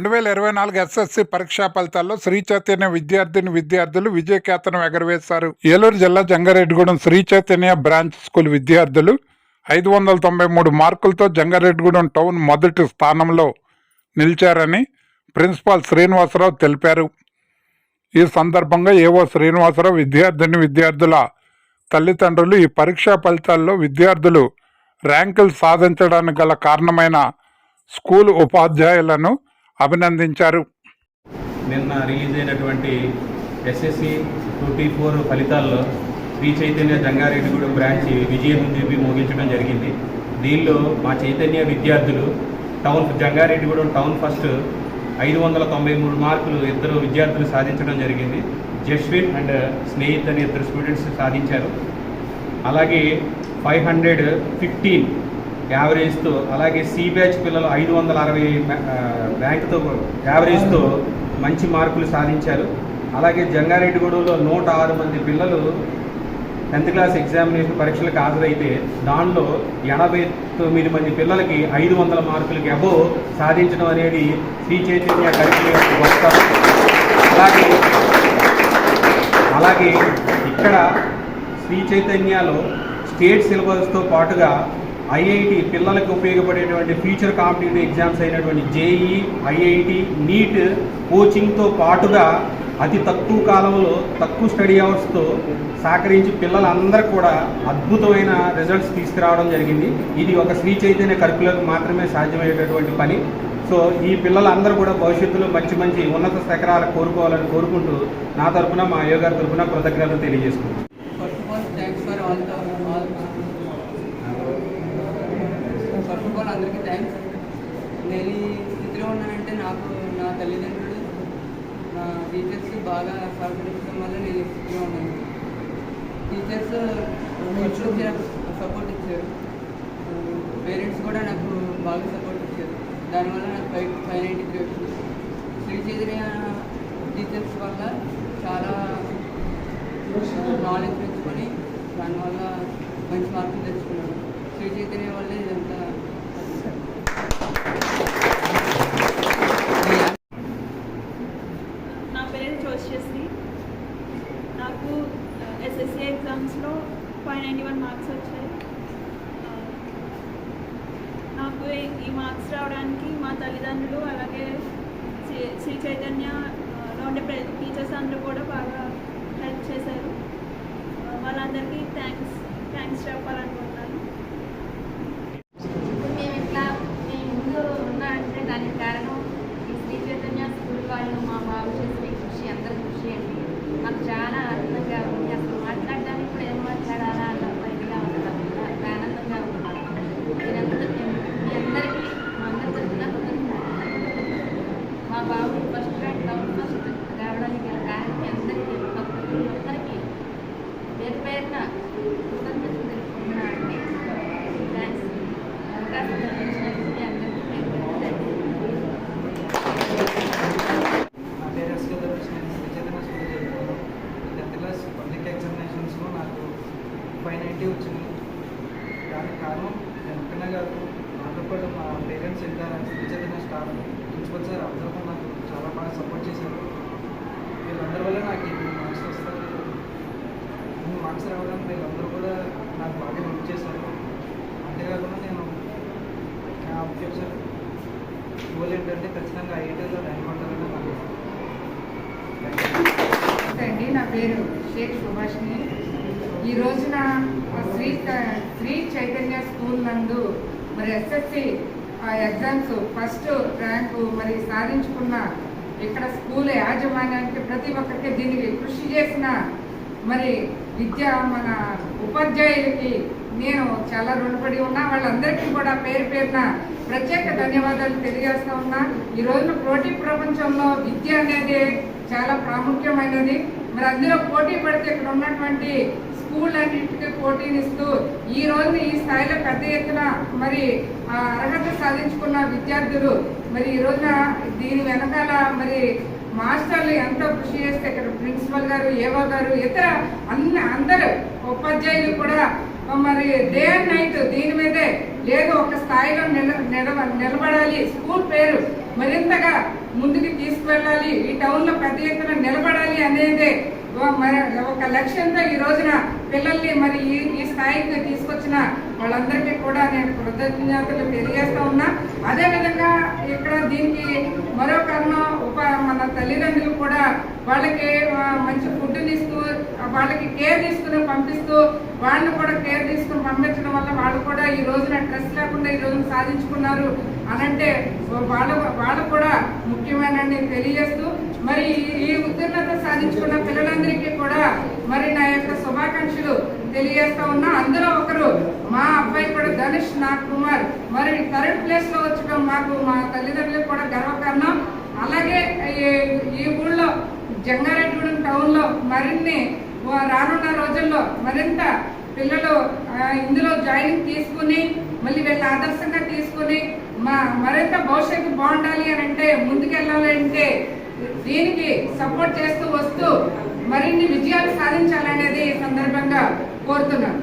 రెండు వేల ఇరవై నాలుగు ఎస్ఎస్సి పరీక్షా ఫలితాల్లో శ్రీ చైతన్య విద్యార్థిని విద్యార్థులు విజయకేతనం ఎగరవేశారు. ఏలూరు జిల్లా జంగారెడ్డిగూడెం శ్రీ చైతన్య బ్రాంచ్ స్కూల్ విద్యార్థులు ఐదు వందల తొంభై మూడు మార్కులతో జంగారెడ్డిగూడెం టౌన్ మొదటి స్థానంలో నిలిచారని ప్రిన్సిపాల్ శ్రీనివాసరావు తెలిపారు. ఈ సందర్భంగా ఏవో శ్రీనివాసరావు విద్యార్థిని విద్యార్థుల తల్లిదండ్రులు ఈ పరీక్షా ఫలితాల్లో విద్యార్థులు ర్యాంకులు సాధించడానికి గల కారణమైన స్కూల్ ఉపాధ్యాయులను అభినందించారు. నిన్న రిలీజ్ అయినటువంటి ఎస్ఎస్సి ట్వంటీ ఫోర్ ఫలితాల్లో శ్రీ చైతన్య జంగారెడ్డిగూడెం బ్రాంచ్ విజయం చెప్పి ముగించడం జరిగింది. దీనిలో మా చైతన్య విద్యార్థులు టౌన్ జంగారెడ్డిగూడెం టౌన్ ఫస్ట్ ఐదు వందల తొంభై మూడు మార్కులు ఇద్దరు విద్యార్థులు సాధించడం జరిగింది. జస్విన్ అండ్ స్నేహిత్ అనే ఇద్దరు స్టూడెంట్స్ సాధించారు. అలాగే ఫైవ్ హండ్రెడ్ ఫిఫ్టీన్ యావరేజ్తో అలాగే సి బ్యాచ్ పిల్లలు ఐదు వందల అరవై ర్యాంక్తో యావరేజ్తో మంచి మార్కులు సాధించారు. అలాగే జంగారెడ్డిగూడెంలో నూట ఆరు మంది పిల్లలు టెన్త్ క్లాస్ ఎగ్జామినేషన్ పరీక్షలకు హాజరైతే దానిలో ఎనభై తొమ్మిది మంది పిల్లలకి ఐదు వందల మార్కులకి అబో సాధించడం అనేది శ్రీ చైతన్య కరికులం గొప్ప. అలాగే అలాగే ఇక్కడ శ్రీ చైతన్యలో స్టేట్ సిలబస్తో పాటుగా ఐఐటి పిల్లలకు ఉపయోగపడేటువంటి ఫ్యూచర్ కాంపిటేటివ్ ఎగ్జామ్స్ అయినటువంటి జేఈ ఐఐటి నీట్ కోచింగ్తో పాటుగా అతి తక్కువ కాలంలో తక్కువ స్టడీ అవర్స్తో సహకరించి పిల్లలందరూ కూడా అద్భుతమైన రిజల్ట్స్ తీసుకురావడం జరిగింది. ఇది ఒక శ్రీ చైతన్య కరికులకు మాత్రమే సాధ్యమయ్యేటటువంటి పని. సో ఈ పిల్లలందరూ కూడా భవిష్యత్తులో మంచి మంచి ఉన్నత శిఖరాలు కోరుకోవాలని కోరుకుంటూ నా తరపున మా అయ్య గారి తరపున కృతజ్ఞతలు తెలియజేసుకుంటున్నాను. అందరికీ థ్యాంక్స్ నేను ఈ స్థితిలో ఉన్నానంటే నాకు నా తల్లిదండ్రులు నా టీచర్స్ బాగా సహకరించడం వల్ల నేను ఈ స్థితిలో ఉన్నాను టీచర్స్ ఫస్ట్ నుంచి నాకు సపోర్ట్ ఇచ్చారు. పేరెంట్స్ కూడా నాకు బాగా సపోర్ట్ ఇచ్చారు. దానివల్ల నాకు ఫైవ్ ఫైవ్ నైంటీ త్రీ వచ్చింది. శ్రీ చైతన్య టీచర్స్ వల్ల చాలా నాలెడ్జ్ పెంచుకొని దానివల్ల మంచి మార్కులు తెచ్చుకున్నాను శ్రీ చైతన్య వల్ల ఇదంతా నా పేరు జోష్యశ్రీ నాకు ఎస్ఎస్సి ఎగ్జామ్స్లో ఫైవ్ నైంటీ వన్ మార్క్స్ వచ్చాయి. నాకు ఈ- మార్క్స్ రావడానికి మా తల్లిదండ్రులు అలాగే శ్రీ శ్రీ చైతన్య ఉండే ప్ర- టీచర్స్ అందరూ కూడా బాగా హెల్ప్ చేశారు. వాళ్ళందరికీ థ్యాంక్స్ థ్యాంక్స్ చెప్పాలనుకుంటున్నాను. మేము ఇట్లా మేము ముందు ఉన్నామంటే దానికి కారణం ఈ శ్రీ చైతన్య స్కూల్ వాళ్ళు మా బాబు చేసిన కృషి అందరి కృషి అండి. నాకు చాలా ఆనందంగా ఉంది అసలు మాట్లాడడానికి కూడా ఏం మాట్లాడాలా అన్న ఇదిగా ఉండడం నాకు ఆనందంగా ఉంది మీరందరూ మీ అందరికీ మా అందరి తరఫున కృతజ్ఞతలు. మా బాబు ఫస్ట్ ర్యాంక్ టౌన్ ఫస్ట్ రావడానికి గల కారణం మీ అందరికీ ప్రతి ఒక్కరికి పేరు పేరున కృతజ్ఞతలు తెలుపుకుంటున్నానండి థ్యాంక్స్ అవకాశం కల్పించినందుకు మీ అందరికీ పేరు పేరున ధన్యవాదాలు. నా పేరు ఎస్కే దర్శన్ నేను శ్రీ చైతన్య స్కూల్ చదువుతాను టెన్త్ క్లాస్ పబ్లిక్ ఎగ్జామినేషన్స్లో నాకు ఫైవ్ నైంటీ వచ్చింది. దానికి కారణం వెంపిన కాదు. నాతో పాటు మా పేరెంట్స్ ఇంకా చదివిన చైతన్య స్టాఫ్ ప్రిన్సిపల్ సార్ అందరూ కూడా నాకు చాలా బాగా సపోర్ట్ చేశారు. వీళ్ళందరి వల్ల నాకు ఎన్ని మార్క్స్ వస్తారు ఎన్ని మార్క్స్ రావడానికి వీళ్ళందరూ కూడా నాకు బాగా హెల్ప్ చేశారు. అంతేకాకుండా నేను నా ఫ్యూచర్ గోల్ ఏంటంటే ఖచ్చితంగా ఐఐటీలో ర్యాంక్ ఉండాలని నాకు నమస్తే అండి. నా పేరు షేక్ సుభాష్ని ఈ రోజున శ్రీ శ్రీ చైతన్య స్కూల్ నందు మరి ఎస్ఎస్సి ఎగ్జామ్స్ ఫస్ట్ ర్యాంకు మరి సాధించుకున్న ఇక్కడ స్కూల్ యాజమాన్యానికి ప్రతి ఒక్కరికి దీనికి కృషి చేసిన మరి విద్య మన ఉపాధ్యాయులకి నేను చాలా రుణపడి ఉన్నా. వాళ్ళందరికీ కూడా పేరు పేరున ప్రత్యేక ధన్యవాదాలు తెలియజేస్తా ఉన్నా. ఈ రోజున పోటీ ప్రపంచంలో విద్య అనేది చాలా ప్రాముఖ్యమైనది. మరి అందులో పోటీ పడితే ఇక్కడ ఉన్నటువంటి స్కూల్ అన్నింటికి పోటీనిస్తూ ఈ రోజున ఈ స్థాయిలో పెద్ద ఎత్తున మరి అర్హత సాధించుకున్న విద్యార్థులు మరి ఈ రోజున దీని వెనకాల మరి మాస్టర్లు ఎంతో కృషి చేస్తే ఇక్కడ ప్రిన్సిపల్ గారు ఏవో గారు ఇతర అన్ని అందరూ ఉపాధ్యాయులు కూడా మరి డే అండ్ నైట్ దీని మీదే లేదు ఒక స్థాయిలో నిల నిలబడాలి. స్కూల్ పేరు మరింతగా ముందుకు తీసుకువెళ్ళాలి ఈ టౌన్లో పెద్ద ఎత్తున నిలబడాలి అనేదే మరి ఒక లక్ష్యంతో ఈ రోజున పిల్లల్ని మరి ఈ స్థాయికి తీసుకొచ్చిన వాళ్ళందరికీ కూడా నేను కృతజ్ఞతలు తెలియజేస్తా ఉన్నా. అదేవిధంగా ఇక్కడ దీనికి మరో కారణం ఉప మన తల్లిదండ్రులు కూడా వాళ్ళకి మంచి ఫుడ్ ఇస్తూ వాళ్ళకి కేర్ తీసుకుని పంపిస్తూ వాళ్ళని కూడా కేర్ తీసుకుని పంపించడం వల్ల వాళ్ళు కూడా ఈ రోజున స్ట్రెస్ లేకుండా ఈ రోజున సాధించుకున్నారు అనంటే వాళ్ళ వాళ్ళు కూడా ముఖ్యమైన తెలియజేస్తూ మరి ఈ- ఉత్తీర్ణత సాధించుకున్న పిల్లలందరికీ కూడా మరి నా యొక్క శుభాకాంక్షలు తెలియజేస్తా ఉన్నా. అందులో ఒకరు మా అబ్బాయి కూడా ధనుష్ నాగ్ కుమార్. మరి థర్డ్ ప్లేస్లో వచ్చడం మాకు మా తల్లిదండ్రులకు కూడా గర్వకారణం. అలాగే ఈ- ఈ ఊళ్ళో జంగారెడ్డిగూడెం టౌన్లో మరిన్ని రానున్న రోజుల్లో మరింత పిల్లలు ఇందులో జాయినింగ్ తీసుకుని మళ్ళీ వీళ్ళ ఆదర్శంగా తీసుకుని మా మరింత భవిష్యత్తు బాగుండాలి అని అంటే ముందుకెళ్ళాలి అంటే దీనికి సపోర్ట్ చేస్తూ వస్తూ మరిన్ని విజయాలు సాధించాలనేది ఈ సందర్భంగా కోరుతున్నాను.